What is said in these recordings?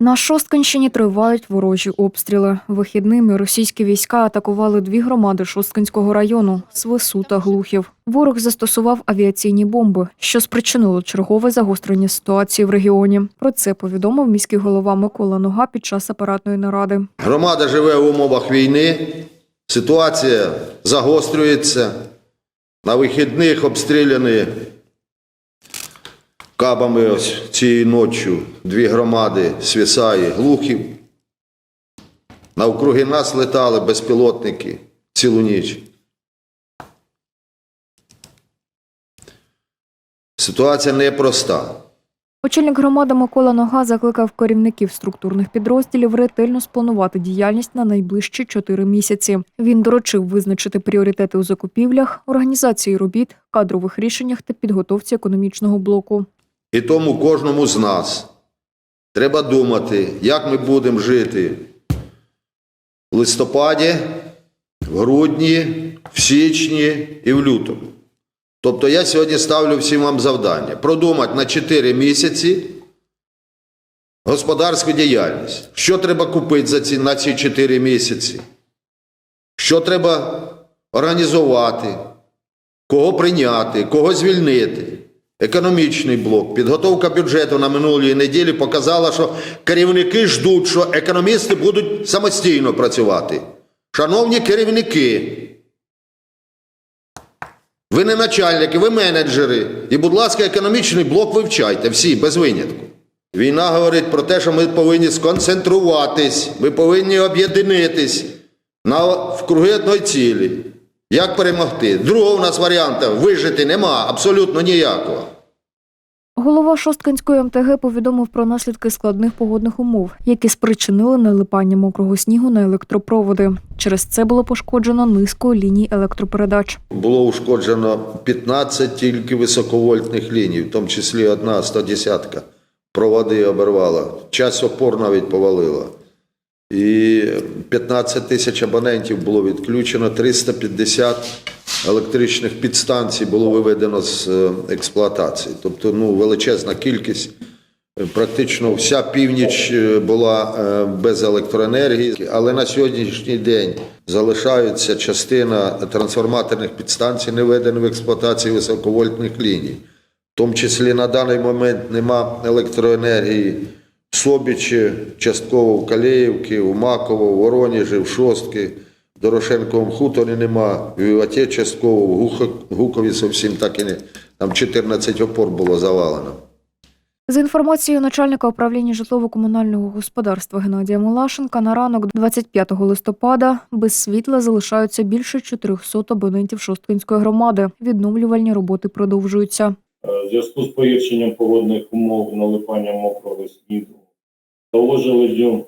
На Шосткинщині тривають ворожі обстріли. Вихідними російські війська атакували дві громади Шосткинського району Свису та Глухів. Ворог застосував авіаційні бомби, що спричинило чергове загострення ситуації в регіоні. Про це повідомив міський голова Микола Нога під час апаратної наради. Громада живе в умовах війни, ситуація загострюється. На вихідних обстріляні кабами ось цією ночі дві громади Свіса і Глухів. Навкруги нас летали безпілотники цілу ніч. Ситуація непроста. Очільник громади Микола Нога закликав керівників структурних підрозділів ретельно спланувати діяльність на найближчі чотири місяці. Він доручив визначити пріоритети у закупівлях, організації робіт, кадрових рішеннях та підготовці економічного блоку. І тому кожному з нас треба думати, як ми будемо жити в листопаді, в грудні, в січні і в лютому. Тобто я сьогодні ставлю всім вам завдання продумати на 4 місяці господарську діяльність. Що треба купити за ці, на ці 4 місяці? Що треба організувати? Кого прийняти, кого звільнити? Економічний блок, підготовка бюджету на минулій неділі показала, що керівники ждуть, що економісти будуть самостійно працювати. Шановні керівники, ви не начальники, ви менеджери. І, будь ласка, економічний блок вивчайте всі, без винятку. Війна говорить про те, що ми повинні сконцентруватись, ми повинні об'єднатись на вкруги одної цілі. Як перемогти? Другого у нас варіанту вижити нема, абсолютно ніякого. Голова Шосткинської МТГ повідомив про наслідки складних погодних умов, які спричинили налипання мокрого снігу на електропроводи. Через це було пошкоджено низку ліній електропередач. Було ушкоджено 15 тільки високовольтних ліній, в тому числі одна 110 проводи обірвала. Час опор навіть повалила. І 15 тисяч абонентів було відключено, 350 електричних підстанцій було виведено з е, експлуатації. Тобто ну, величезна кількість. Е, Практично вся північ е, була без електроенергії, але на сьогоднішній день залишається частина трансформаторних підстанцій, не введена в експлуатацію високовольтних ліній. В тому числі на даний момент нема електроенергії Собічі, частково в Калеївці, у Маково, в Воронежі, в Шостки, в Дорошенковому хуторі нема, в Іваті частково, в Гукові зовсім так і не. Там 14 опор було завалено. За інформацією начальника управління житлово-комунального господарства Геннадія Мулашенка, на ранок 25 листопада без світла залишаються більше 400 абонентів Шосткинської громади. Відновлювальні роботи продовжуються. Е, В зв'язку з погіршенням погодних умов налипання мокрого снігу та ожеледю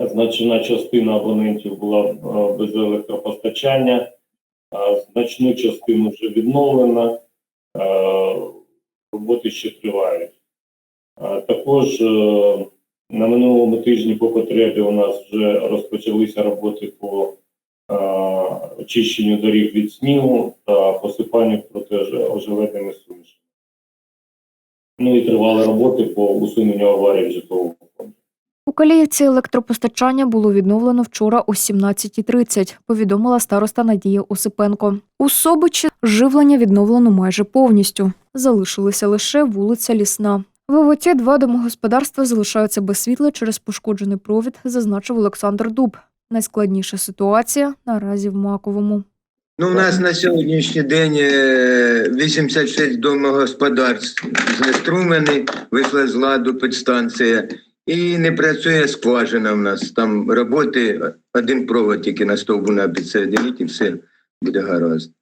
значна частина абонентів була е, без електропостачання, значну частину вже відновлено, е, роботи ще тривають. Також е, на минулому тижні по потребі у нас вже розпочалися роботи по очищенню доріг від снігу та посипанню протиожеледними сумішами. Ну і тривали роботи по усуненню аварій в житловому. У Каліївці електропостачання було відновлено вчора о 17.30, повідомила староста Надія Осипенко. У Собичі живлення відновлено майже повністю. Залишилася лише вулиця Лісна. В Ивоті два домогосподарства залишаються без світла через пошкоджений провід, зазначив Олександр Дуб. Найскладніша ситуація наразі в Маковому. Ну, у нас на сьогоднішній день е, 86 домогосподарств знеструмені, вийшла з ладу підстанція. І не працює скважина в нас. Там роботи, один провод тільки на стовбу на підсередині, і все буде гаразд.